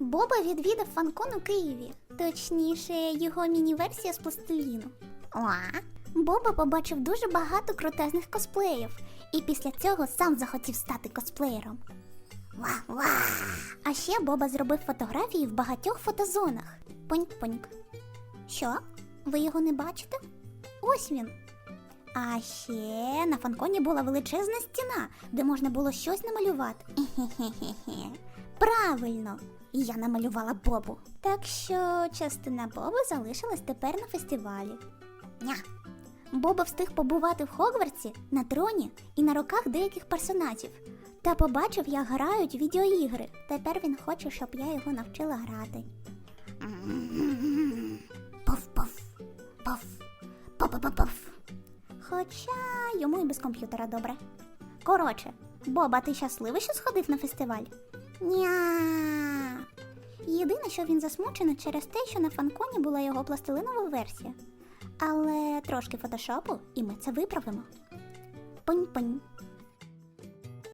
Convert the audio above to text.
Боба відвідав фанкон у Києві, точніше, його міні-версія з пластиліну. Ла. Боба побачив дуже багато крутезних косплеїв, і після цього сам захотів стати косплеєром. Ва-ва! А ще Боба зробив фотографії в багатьох фотозонах. Поньк-поньк. Що? Ви його не бачите? Ось він. А ще на фанконі була величезна стіна, де можна було щось намалювати. Хе-хе-хе. Правильно, я намалювала Бобу. Так що частина Боби залишилась тепер на фестивалі. Ня. Боба встиг побувати в Хогвартсі на троні і на руках деяких персонажів. Та побачив, як грають відеоігри. Тепер він хоче, щоб я його навчила грати. Пуф-пуф, пуф, пуф-пуф-пуф. Хоча йому і без комп'ютера добре. Коротше, Боба, ти щасливий, що сходив на фестиваль? Ня. Єдине, що він засмучений через те, що на фанконі була його пластилинова версія. Але трошки фотошопу, і ми це виправимо. Пинь-пинь.